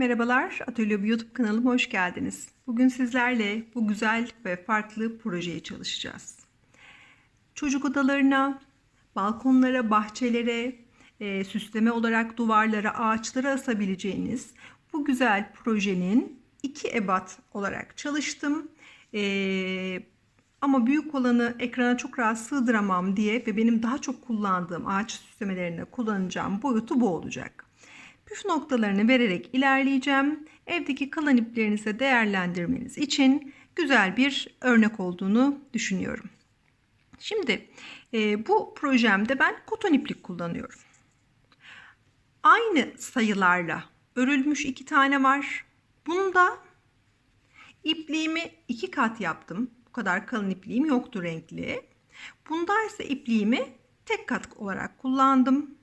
Merhabalar, Atölye YouTube kanalıma hoş geldiniz. Bugün sizlerle bu güzel ve farklı projeyi çalışacağız. Çocuk odalarına, balkonlara, bahçelere, e, süsleme olarak duvarlara, ağaçlara asabileceğiniz bu güzel projenin iki ebat olarak çalıştım. E, ama büyük olanı ekrana çok rahat sığdıramam diye ve benim daha çok kullandığım ağaç süslemelerinde kullanacağım boyutu bu olacak. Püf noktalarını vererek ilerleyeceğim. Evdeki kalan iplerinizi değerlendirmeniz için güzel bir örnek olduğunu düşünüyorum. Şimdi e, bu projemde ben koton iplik kullanıyorum. Aynı sayılarla örülmüş iki tane var. Bunda ipliğimi iki kat yaptım. Bu kadar kalın ipliğim yoktu renkli. Bunda ise ipliğimi tek kat olarak kullandım.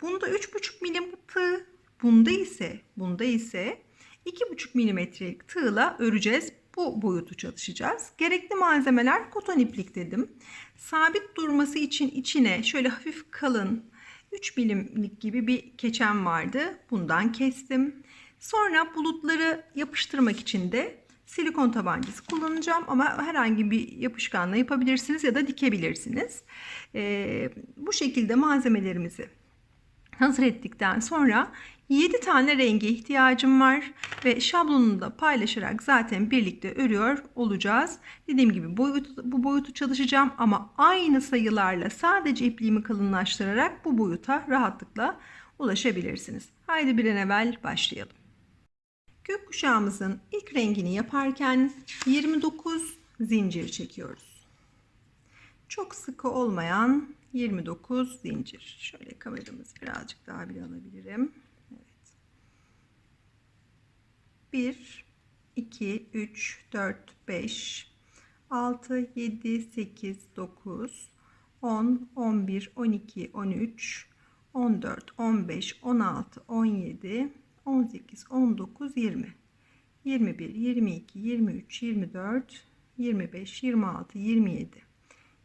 Bunda 3,5 milim tığ, bunda ise bunda ise 2,5 milimetrelik tığla öreceğiz. Bu boyutu çalışacağız. Gerekli malzemeler koton iplik dedim. Sabit durması için içine şöyle hafif kalın 3 milimlik gibi bir keçem vardı. Bundan kestim. Sonra bulutları yapıştırmak için de silikon tabancası kullanacağım ama herhangi bir yapışkanla yapabilirsiniz ya da dikebilirsiniz. Ee, bu şekilde malzemelerimizi hazır ettikten sonra 7 tane renge ihtiyacım var ve şablonunu da paylaşarak zaten birlikte örüyor olacağız. Dediğim gibi boyut, bu boyutu çalışacağım ama aynı sayılarla sadece ipliğimi kalınlaştırarak bu boyuta rahatlıkla ulaşabilirsiniz. Haydi bir an evvel başlayalım. Gökkuşağımızın ilk rengini yaparken 29 zincir çekiyoruz. Çok sıkı olmayan 29 zincir. Şöyle kameramızı birazcık daha bir alabilirim. Evet. 1 2 3 4 5 6 7 8 9 10 11 12 13 14 15 16 17 18 19 20 21 22 23 24 25 26 27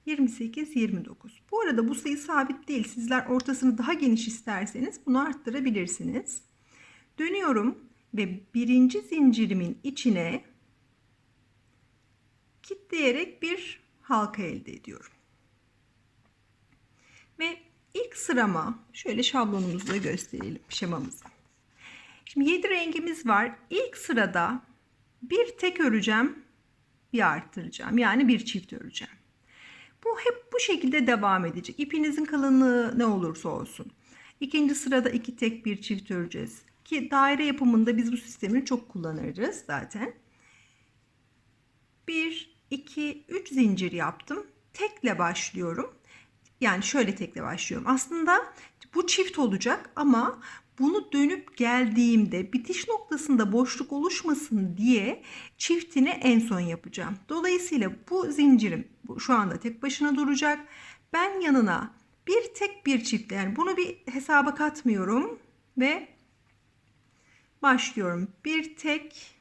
28, 29. Bu arada bu sayı sabit değil. Sizler ortasını daha geniş isterseniz bunu arttırabilirsiniz. Dönüyorum ve birinci zincirimin içine kitleyerek bir halka elde ediyorum. Ve ilk sırama şöyle şablonumuzla gösterelim şemamızı. Şimdi 7 rengimiz var. İlk sırada bir tek öreceğim, bir arttıracağım. Yani bir çift öreceğim. Bu hep bu şekilde devam edecek. İpinizin kalınlığı ne olursa olsun. İkinci sırada iki tek bir çift öreceğiz. Ki daire yapımında biz bu sistemi çok kullanırız zaten. Bir, iki, üç zincir yaptım. Tekle başlıyorum. Yani şöyle tekle başlıyorum. Aslında bu çift olacak ama bunu dönüp geldiğimde bitiş noktasında boşluk oluşmasın diye çiftini en son yapacağım. Dolayısıyla bu zincirim şu anda tek başına duracak. Ben yanına bir tek bir çift yani bunu bir hesaba katmıyorum ve başlıyorum. Bir tek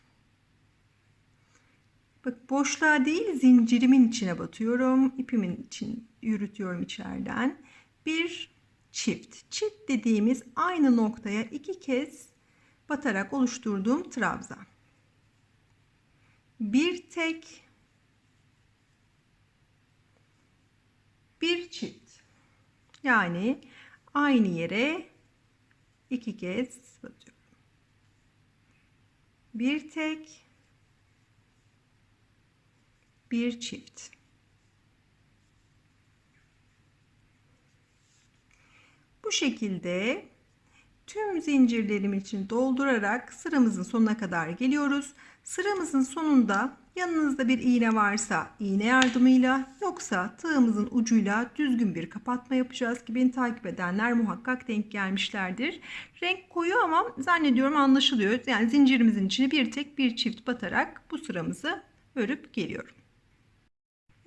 bak boşluğa değil zincirimin içine batıyorum. İpimin için yürütüyorum içeriden. Bir çift. Çift dediğimiz aynı noktaya iki kez batarak oluşturduğum trabzan. Bir tek bir çift. Yani aynı yere iki kez batıyorum. Bir tek bir çift. Bu şekilde tüm zincirlerim için doldurarak sıramızın sonuna kadar geliyoruz. Sıramızın sonunda yanınızda bir iğne varsa iğne yardımıyla yoksa tığımızın ucuyla düzgün bir kapatma yapacağız ki beni takip edenler muhakkak denk gelmişlerdir. Renk koyu ama zannediyorum anlaşılıyor. Yani zincirimizin içine bir tek bir çift batarak bu sıramızı örüp geliyorum.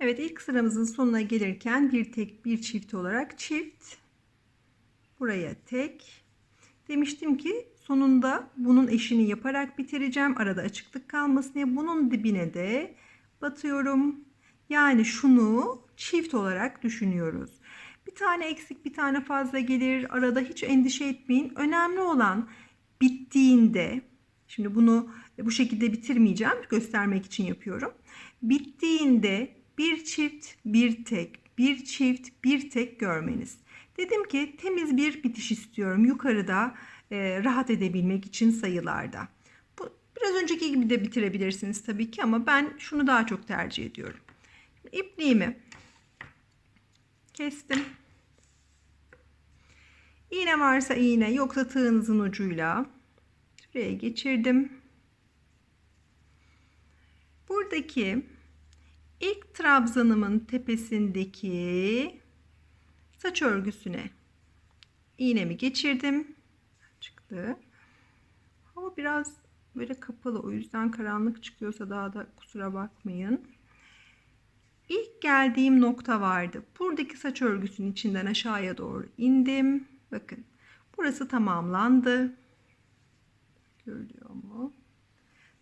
Evet ilk sıramızın sonuna gelirken bir tek bir çift olarak çift buraya tek demiştim ki sonunda bunun eşini yaparak bitireceğim arada açıklık kalmasın diye bunun dibine de batıyorum yani şunu çift olarak düşünüyoruz bir tane eksik bir tane fazla gelir arada hiç endişe etmeyin önemli olan bittiğinde Şimdi bunu bu şekilde bitirmeyeceğim. Göstermek için yapıyorum. Bittiğinde bir çift, bir tek, bir çift, bir tek görmeniz. Dedim ki temiz bir bitiş istiyorum yukarıda e, rahat edebilmek için sayılarda. Bu biraz önceki gibi de bitirebilirsiniz tabii ki ama ben şunu daha çok tercih ediyorum. İpliğimi kestim. İğne varsa iğne yoksa tığınızın ucuyla şuraya geçirdim. Buradaki ilk trabzanımın tepesindeki saç örgüsüne iğnemi geçirdim. Çıktı. Hava biraz böyle kapalı o yüzden karanlık çıkıyorsa daha da kusura bakmayın. İlk geldiğim nokta vardı. Buradaki saç örgüsünün içinden aşağıya doğru indim. Bakın burası tamamlandı. Görülüyor mu?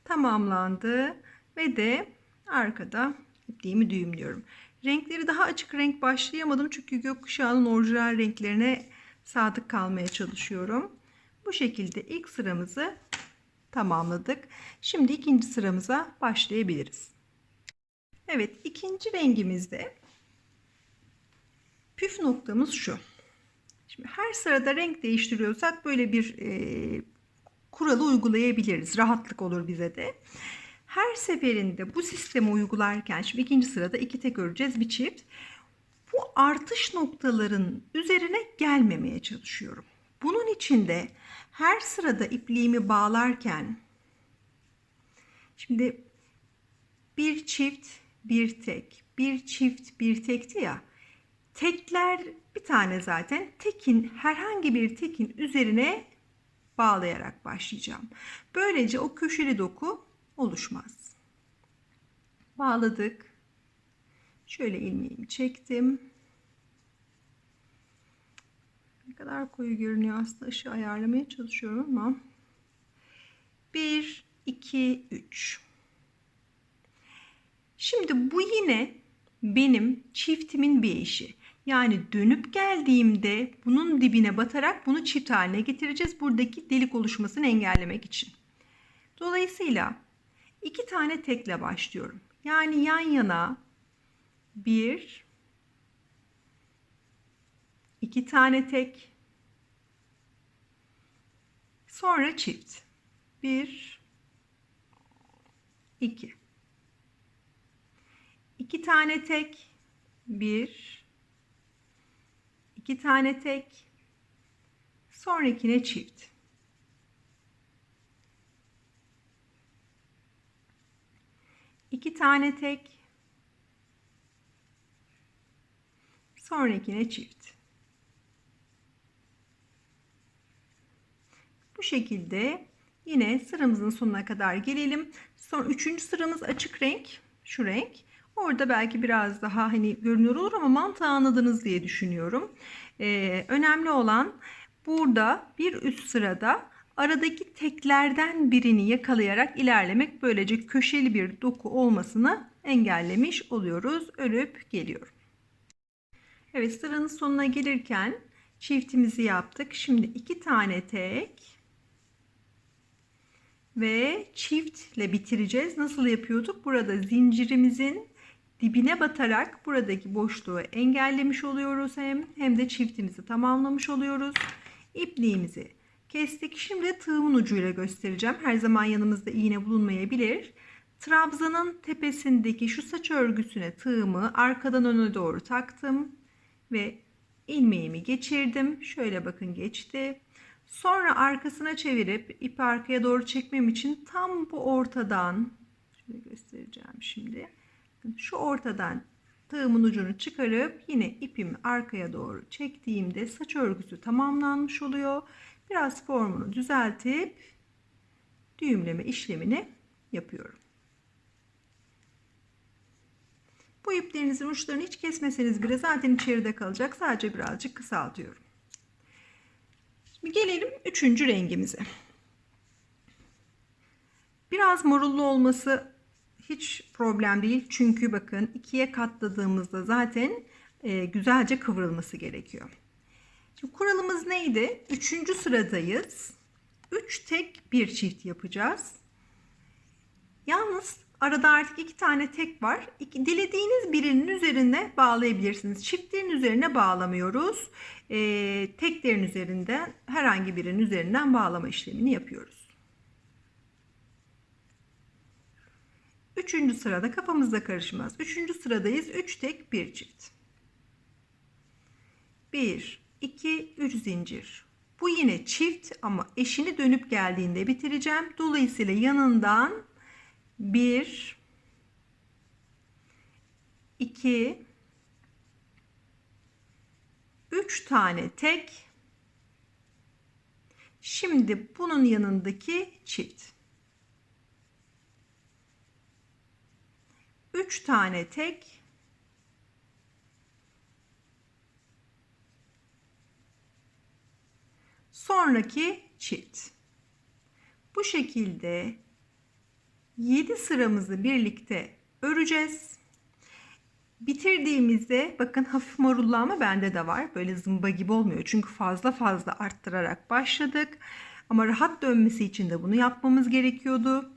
Tamamlandı ve de arkada ipliğimi düğümlüyorum. Renkleri daha açık renk başlayamadım çünkü gökkuşağının orijinal renklerine sadık kalmaya çalışıyorum. Bu şekilde ilk sıramızı tamamladık. Şimdi ikinci sıramıza başlayabiliriz. Evet ikinci rengimizde püf noktamız şu. Şimdi her sırada renk değiştiriyorsak böyle bir e, kuralı uygulayabiliriz. Rahatlık olur bize de. Her seferinde bu sistemi uygularken şimdi ikinci sırada iki tek öreceğiz bir çift. Bu artış noktaların üzerine gelmemeye çalışıyorum. Bunun için de her sırada ipliğimi bağlarken şimdi bir çift bir tek bir çift bir tekti ya tekler bir tane zaten tekin herhangi bir tekin üzerine bağlayarak başlayacağım. Böylece o köşeli doku oluşmaz. Bağladık. Şöyle ilmeğimi çektim. Ne kadar koyu görünüyor aslında ışığı ayarlamaya çalışıyorum ama 1 2 3 Şimdi bu yine benim çiftimin bir işi. Yani dönüp geldiğimde bunun dibine batarak bunu çift haline getireceğiz. Buradaki delik oluşmasını engellemek için. Dolayısıyla iki tane tekle başlıyorum. Yani yan yana bir, iki tane tek, sonra çift. Bir, iki. İki tane tek, bir, iki tane tek, sonrakine çift. İki tane tek, sonrakine çift. Bu şekilde yine sıramızın sonuna kadar gelelim. Son üçüncü sıramız açık renk, şu renk. Orada belki biraz daha hani görünür olur ama mantığı anladınız diye düşünüyorum. Ee, önemli olan burada bir üst sırada aradaki teklerden birini yakalayarak ilerlemek böylece köşeli bir doku olmasını engellemiş oluyoruz. Örüp geliyorum. Evet sıranın sonuna gelirken çiftimizi yaptık. Şimdi iki tane tek ve çiftle bitireceğiz. Nasıl yapıyorduk? Burada zincirimizin dibine batarak buradaki boşluğu engellemiş oluyoruz hem hem de çiftimizi tamamlamış oluyoruz. İpliğimizi kestik. Şimdi tığımın ucuyla göstereceğim. Her zaman yanımızda iğne bulunmayabilir. Trabzanın tepesindeki şu saç örgüsüne tığımı arkadan öne doğru taktım ve ilmeğimi geçirdim. Şöyle bakın geçti. Sonra arkasına çevirip ipi arkaya doğru çekmem için tam bu ortadan şöyle göstereceğim şimdi. Şu ortadan tığımın ucunu çıkarıp yine ipimi arkaya doğru çektiğimde saç örgüsü tamamlanmış oluyor. Biraz formunu düzeltip düğümleme işlemini yapıyorum. Bu iplerinizin uçlarını hiç kesmeseniz bile zaten içeride kalacak. Sadece birazcık kısaltıyorum. Gelelim üçüncü rengimize. Biraz morullu olması hiç problem değil. Çünkü bakın ikiye katladığımızda zaten e, güzelce kıvrılması gerekiyor. Şimdi kuralımız neydi? Üçüncü sıradayız. 3 tek bir çift yapacağız. Yalnız arada artık iki tane tek var. İki, dilediğiniz birinin üzerine bağlayabilirsiniz. Çiftlerin üzerine bağlamıyoruz. Ee, teklerin üzerinden herhangi birinin üzerinden bağlama işlemini yapıyoruz. Üçüncü sırada kafamızda karışmaz. Üçüncü sıradayız. Üç tek bir çift. Bir, iki, üç zincir. Bu yine çift ama eşini dönüp geldiğinde bitireceğim. Dolayısıyla yanından bir, iki, üç tane tek. Şimdi bunun yanındaki çift. 3 tane tek sonraki çift. Bu şekilde 7 sıramızı birlikte öreceğiz. Bitirdiğimizde bakın hafif morullama bende de var. Böyle zımba gibi olmuyor. Çünkü fazla fazla arttırarak başladık. Ama rahat dönmesi için de bunu yapmamız gerekiyordu.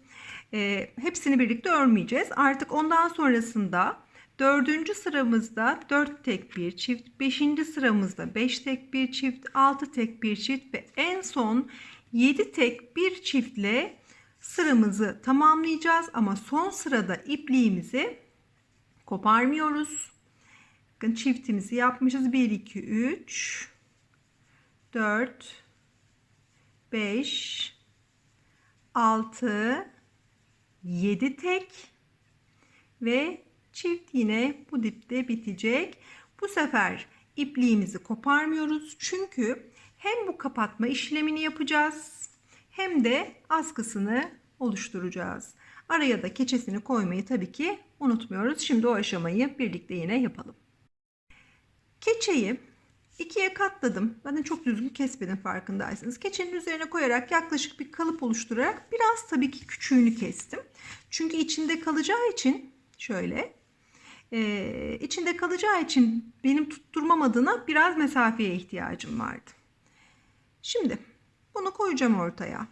E, hepsini birlikte örmeyeceğiz. Artık ondan sonrasında dördüncü sıramızda 4 tek bir çift, beşinci sıramızda 5 tek bir çift, 6 tek bir çift ve en son 7 tek bir çiftle sıramızı tamamlayacağız. Ama son sırada ipliğimizi koparmıyoruz. Bakın çiftimizi yapmışız. 1, 2, 3, 4, 5, 6, 7 tek ve çift yine bu dipte bitecek. Bu sefer ipliğimizi koparmıyoruz. Çünkü hem bu kapatma işlemini yapacağız hem de askısını oluşturacağız. Araya da keçesini koymayı tabii ki unutmuyoruz. Şimdi o aşamayı birlikte yine yapalım. Keçeyi ikiye katladım. Ben çok düzgün kesmedim farkındaysanız. Keçenin üzerine koyarak yaklaşık bir kalıp oluşturarak biraz tabii ki küçüğünü kestim. Çünkü içinde kalacağı için şöyle e, içinde kalacağı için benim tutturmam adına biraz mesafeye ihtiyacım vardı. Şimdi bunu koyacağım ortaya.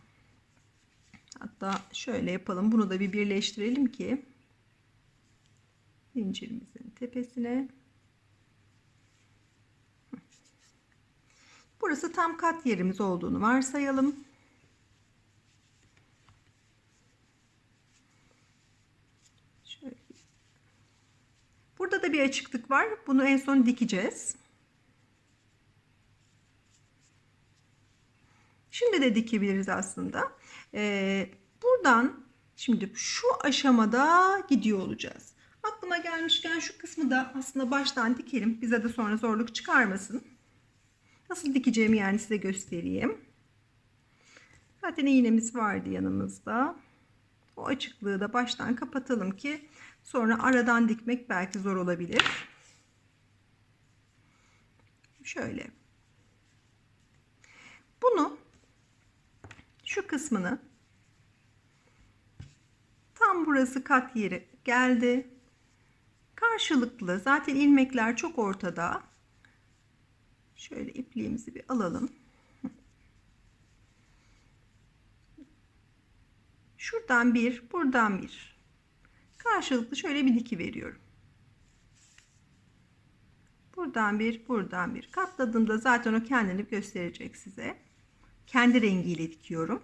Hatta şöyle yapalım. Bunu da bir birleştirelim ki zincirimizin tepesine Burası tam kat yerimiz olduğunu varsayalım. Şöyle. Burada da bir açıklık var. Bunu en son dikeceğiz. Şimdi de dikebiliriz aslında. Ee, buradan şimdi şu aşamada gidiyor olacağız. Aklıma gelmişken şu kısmı da aslında baştan dikelim. Bize de sonra zorluk çıkarmasın. Nasıl dikeceğimi yani size göstereyim. Zaten iğnemiz vardı yanımızda. O açıklığı da baştan kapatalım ki sonra aradan dikmek belki zor olabilir. Şöyle. Bunu şu kısmını tam burası kat yeri geldi. Karşılıklı zaten ilmekler çok ortada. Şöyle ipliğimizi bir alalım. Şuradan bir, buradan bir. Karşılıklı şöyle bir diki veriyorum. Buradan bir, buradan bir. Katladığımda zaten o kendini gösterecek size. Kendi rengiyle dikiyorum.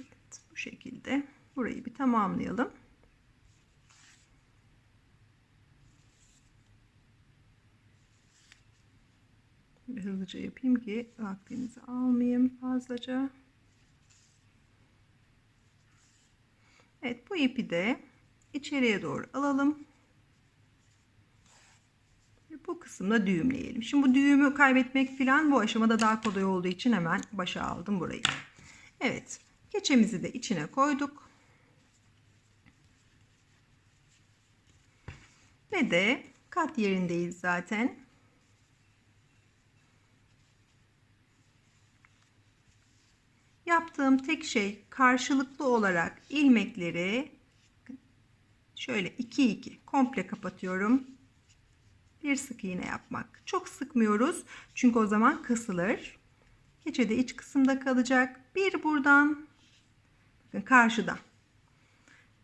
Evet, bu şekilde burayı bir tamamlayalım. Hızlıca yapayım ki vaktinizi almayayım fazlaca. Evet bu ipi de içeriye doğru alalım. Bu kısımda düğümleyelim. Şimdi bu düğümü kaybetmek filan bu aşamada daha kolay olduğu için hemen başa aldım burayı. Evet keçemizi de içine koyduk. Ve de kat yerindeyiz zaten. Yaptığım tek şey karşılıklı olarak ilmekleri şöyle 2 2 komple kapatıyorum. Bir sık iğne yapmak. Çok sıkmıyoruz çünkü o zaman kasılır. Keçe de iç kısımda kalacak. Bir buradan bakın karşıdan.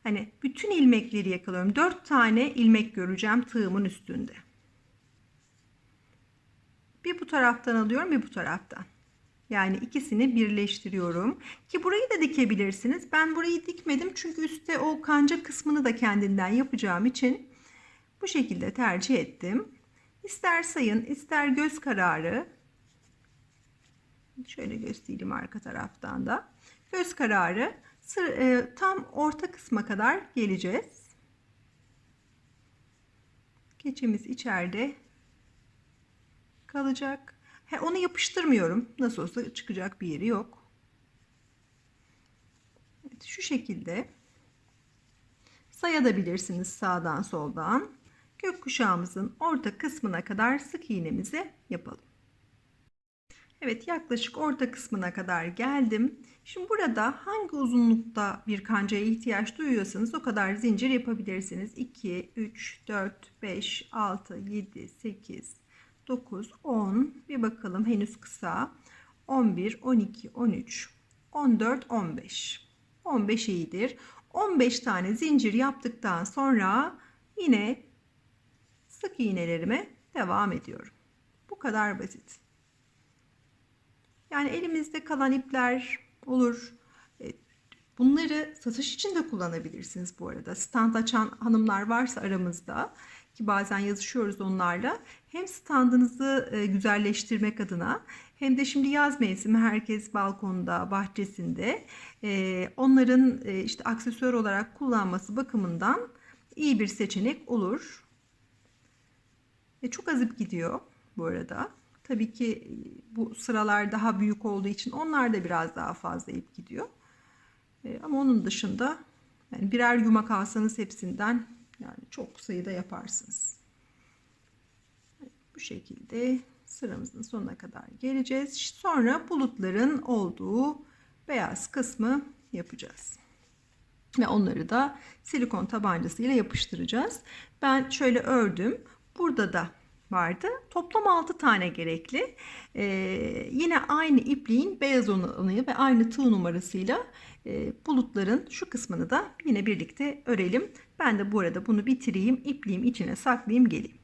Hani bütün ilmekleri yakalıyorum. 4 tane ilmek göreceğim tığımın üstünde. Bir bu taraftan alıyorum, bir bu taraftan. Yani ikisini birleştiriyorum. Ki burayı da dikebilirsiniz. Ben burayı dikmedim çünkü üstte o kanca kısmını da kendinden yapacağım için bu şekilde tercih ettim. İster sayın, ister göz kararı. Şöyle göstereyim arka taraftan da. Göz kararı e, tam orta kısma kadar geleceğiz. Keçimiz içeride kalacak. He, onu yapıştırmıyorum. Nasıl olsa çıkacak bir yeri yok. Evet, şu şekilde sayabilirsiniz sağdan soldan. Gökkuşağımızın orta kısmına kadar sık iğnemizi yapalım. Evet yaklaşık orta kısmına kadar geldim. Şimdi burada hangi uzunlukta bir kancaya ihtiyaç duyuyorsanız o kadar zincir yapabilirsiniz. 2, 3, 4, 5, 6, 7, 8, 9, 10. Bir bakalım henüz kısa. 11, 12, 13, 14, 15. 15 iyidir. 15 tane zincir yaptıktan sonra yine sık iğnelerime devam ediyorum. Bu kadar basit. Yani elimizde kalan ipler olur. E, Bunları satış için de kullanabilirsiniz bu arada. Stand açan hanımlar varsa aramızda ki bazen yazışıyoruz onlarla. Hem standınızı e, güzelleştirmek adına hem de şimdi yaz mevsimi herkes balkonda, bahçesinde e, onların işte aksesuar olarak kullanması bakımından iyi bir seçenek olur. E, çok az ip gidiyor bu arada. Tabii ki bu sıralar daha büyük olduğu için onlar da biraz daha fazla ip gidiyor. E, ama onun dışında yani birer yumak alsanız hepsinden yani çok sayıda yaparsınız. Bu şekilde sıramızın sonuna kadar geleceğiz. Sonra bulutların olduğu beyaz kısmı yapacağız. Ve onları da silikon tabancasıyla yapıştıracağız. Ben şöyle ördüm. Burada da vardı. Toplam 6 tane gerekli. Ee, yine aynı ipliğin beyaz olanı ve aynı tığ numarasıyla e, bulutların şu kısmını da yine birlikte örelim. Ben de bu arada bunu bitireyim. ipliğim içine saklayayım geleyim.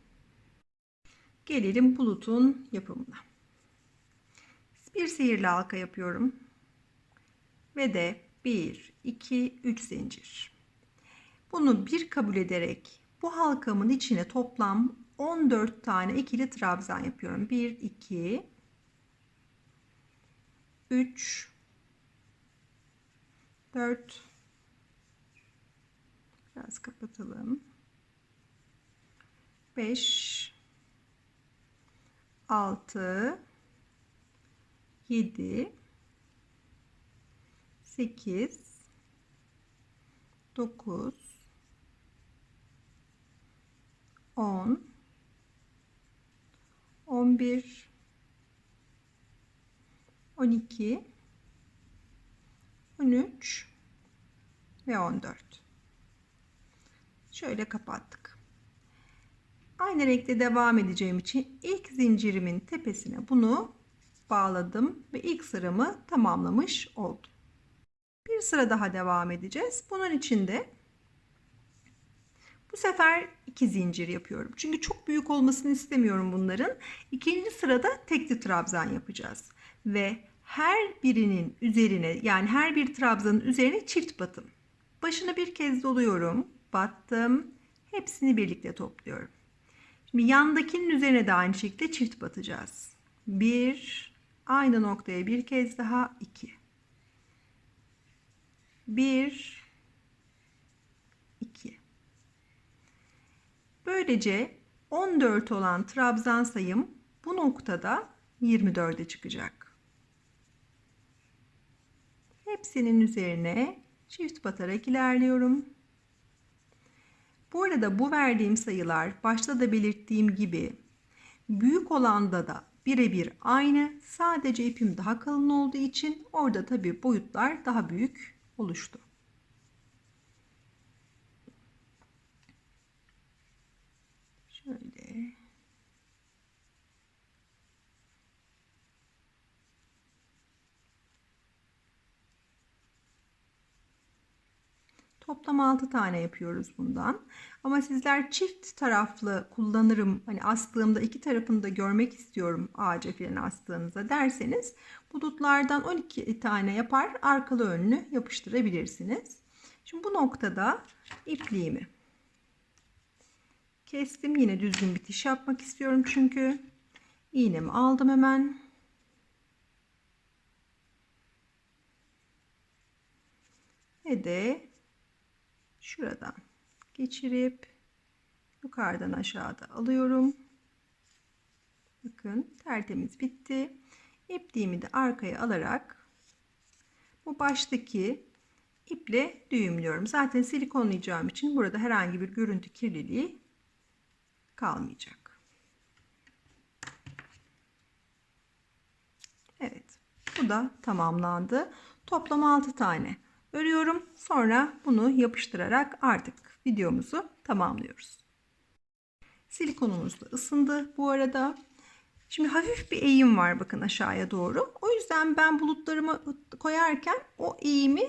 Gelelim bulutun yapımına. Bir sihirli halka yapıyorum. Ve de 1, 2, 3 zincir. Bunu bir kabul ederek bu halkamın içine toplam 14 tane ikili trabzan yapıyorum. 1, 2, 3, 4, biraz kapatalım. 5, 6, 7, 8, 9, 10, 11, 12, 13 ve 14. Şöyle kapattık. Aynı renkte devam edeceğim için ilk zincirimin tepesine bunu bağladım ve ilk sıramı tamamlamış oldum. Bir sıra daha devam edeceğiz. Bunun için de bu sefer iki zincir yapıyorum. Çünkü çok büyük olmasını istemiyorum bunların. İkinci sırada tekli trabzan yapacağız. Ve her birinin üzerine yani her bir trabzanın üzerine çift batım. Başını bir kez doluyorum. Battım. Hepsini birlikte topluyorum. Şimdi yandakinin üzerine de aynı şekilde çift batacağız. Bir, aynı noktaya bir kez daha iki. Bir, iki. Böylece 14 olan trabzan sayım bu noktada 24'e çıkacak. Hepsinin üzerine çift batarak ilerliyorum. Bu arada bu verdiğim sayılar başta da belirttiğim gibi büyük olanda da birebir aynı. Sadece ipim daha kalın olduğu için orada tabi boyutlar daha büyük oluştu. Şöyle Toplam 6 tane yapıyoruz bundan. Ama sizler çift taraflı kullanırım. Hani astığımda iki tarafını da görmek istiyorum ağaca filan astığınızda derseniz bu dutlardan 12 tane yapar arkalı önlü yapıştırabilirsiniz. Şimdi bu noktada ipliğimi kestim. Yine düzgün bitiş yapmak istiyorum çünkü. iğnemi aldım hemen. Ve de şuradan geçirip yukarıdan aşağıda alıyorum. Bakın tertemiz bitti. İpliğimi de arkaya alarak bu baştaki iple düğümlüyorum. Zaten silikonlayacağım için burada herhangi bir görüntü kirliliği kalmayacak. Evet. Bu da tamamlandı. Toplam 6 tane örüyorum. Sonra bunu yapıştırarak artık videomuzu tamamlıyoruz. Silikonumuz da ısındı bu arada. Şimdi hafif bir eğim var bakın aşağıya doğru. O yüzden ben bulutlarımı koyarken o eğimi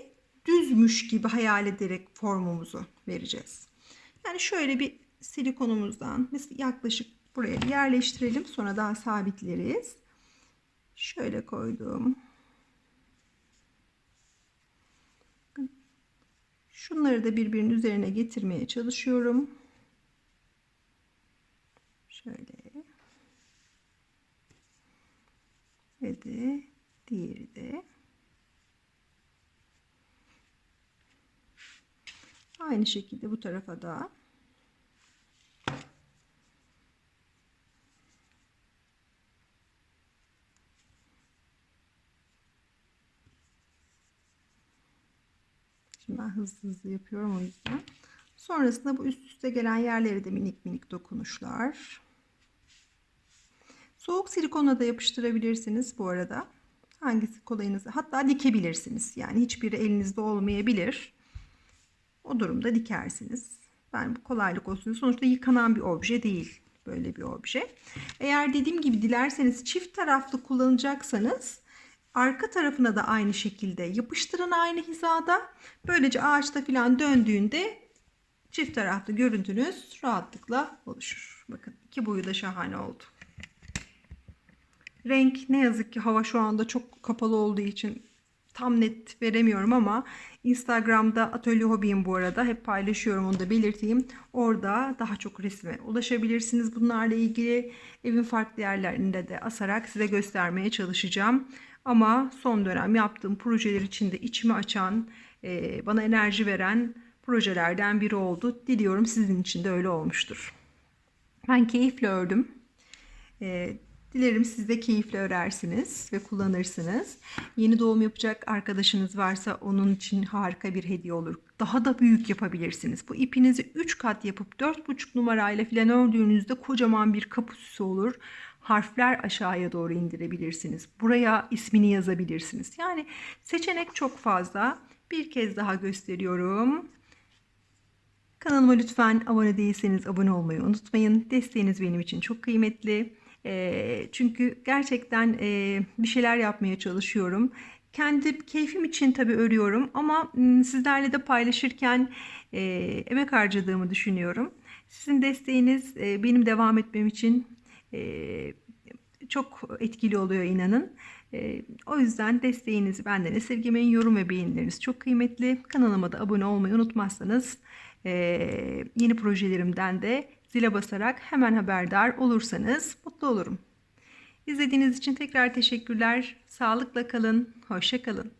düzmüş gibi hayal ederek formumuzu vereceğiz. Yani şöyle bir silikonumuzdan yaklaşık buraya yerleştirelim. Sonra daha sabitleriz. Şöyle koydum. Şunları da birbirinin üzerine getirmeye çalışıyorum. Şöyle. Ve de diğeri de. Aynı şekilde bu tarafa da. Şimdi ben hızlı hızlı yapıyorum o yüzden. Sonrasında bu üst üste gelen yerleri de minik minik dokunuşlar. Soğuk silikonla da yapıştırabilirsiniz bu arada. Hangisi kolayınıza hatta dikebilirsiniz. Yani hiçbiri elinizde olmayabilir. O durumda dikersiniz. Ben bu kolaylık olsun. Sonuçta yıkanan bir obje değil. Böyle bir obje. Eğer dediğim gibi dilerseniz çift taraflı kullanacaksanız arka tarafına da aynı şekilde yapıştırın aynı hizada. Böylece ağaçta filan döndüğünde çift taraflı görüntünüz rahatlıkla oluşur. Bakın iki boyu da şahane oldu. Renk ne yazık ki hava şu anda çok kapalı olduğu için tam net veremiyorum ama Instagram'da Atölye Hobiyim bu arada hep paylaşıyorum onu da belirteyim. Orada daha çok resme ulaşabilirsiniz bunlarla ilgili. Evin farklı yerlerinde de asarak size göstermeye çalışacağım. Ama son dönem yaptığım projeler içinde içimi açan, e, bana enerji veren projelerden biri oldu. Diliyorum sizin için de öyle olmuştur. Ben keyifle ördüm. E, Dilerim siz de keyifle örersiniz ve kullanırsınız. Yeni doğum yapacak arkadaşınız varsa onun için harika bir hediye olur. Daha da büyük yapabilirsiniz. Bu ipinizi 3 kat yapıp 4,5 numarayla falan ördüğünüzde kocaman bir kapı süsü olur. Harfler aşağıya doğru indirebilirsiniz. Buraya ismini yazabilirsiniz. Yani seçenek çok fazla. Bir kez daha gösteriyorum. Kanalıma lütfen abone değilseniz abone olmayı unutmayın. Desteğiniz benim için çok kıymetli. E, çünkü gerçekten e, bir şeyler yapmaya çalışıyorum. Kendi keyfim için tabii örüyorum ama sizlerle de paylaşırken e, emek harcadığımı düşünüyorum. Sizin desteğiniz e, benim devam etmem için çok etkili oluyor inanın. E, o yüzden desteğinizi benden esirgemeyin. Yorum ve beğenileriniz çok kıymetli. Kanalıma da abone olmayı unutmazsanız e, yeni projelerimden de zile basarak hemen haberdar olursanız mutlu olurum. İzlediğiniz için tekrar teşekkürler. Sağlıkla kalın, hoşça kalın.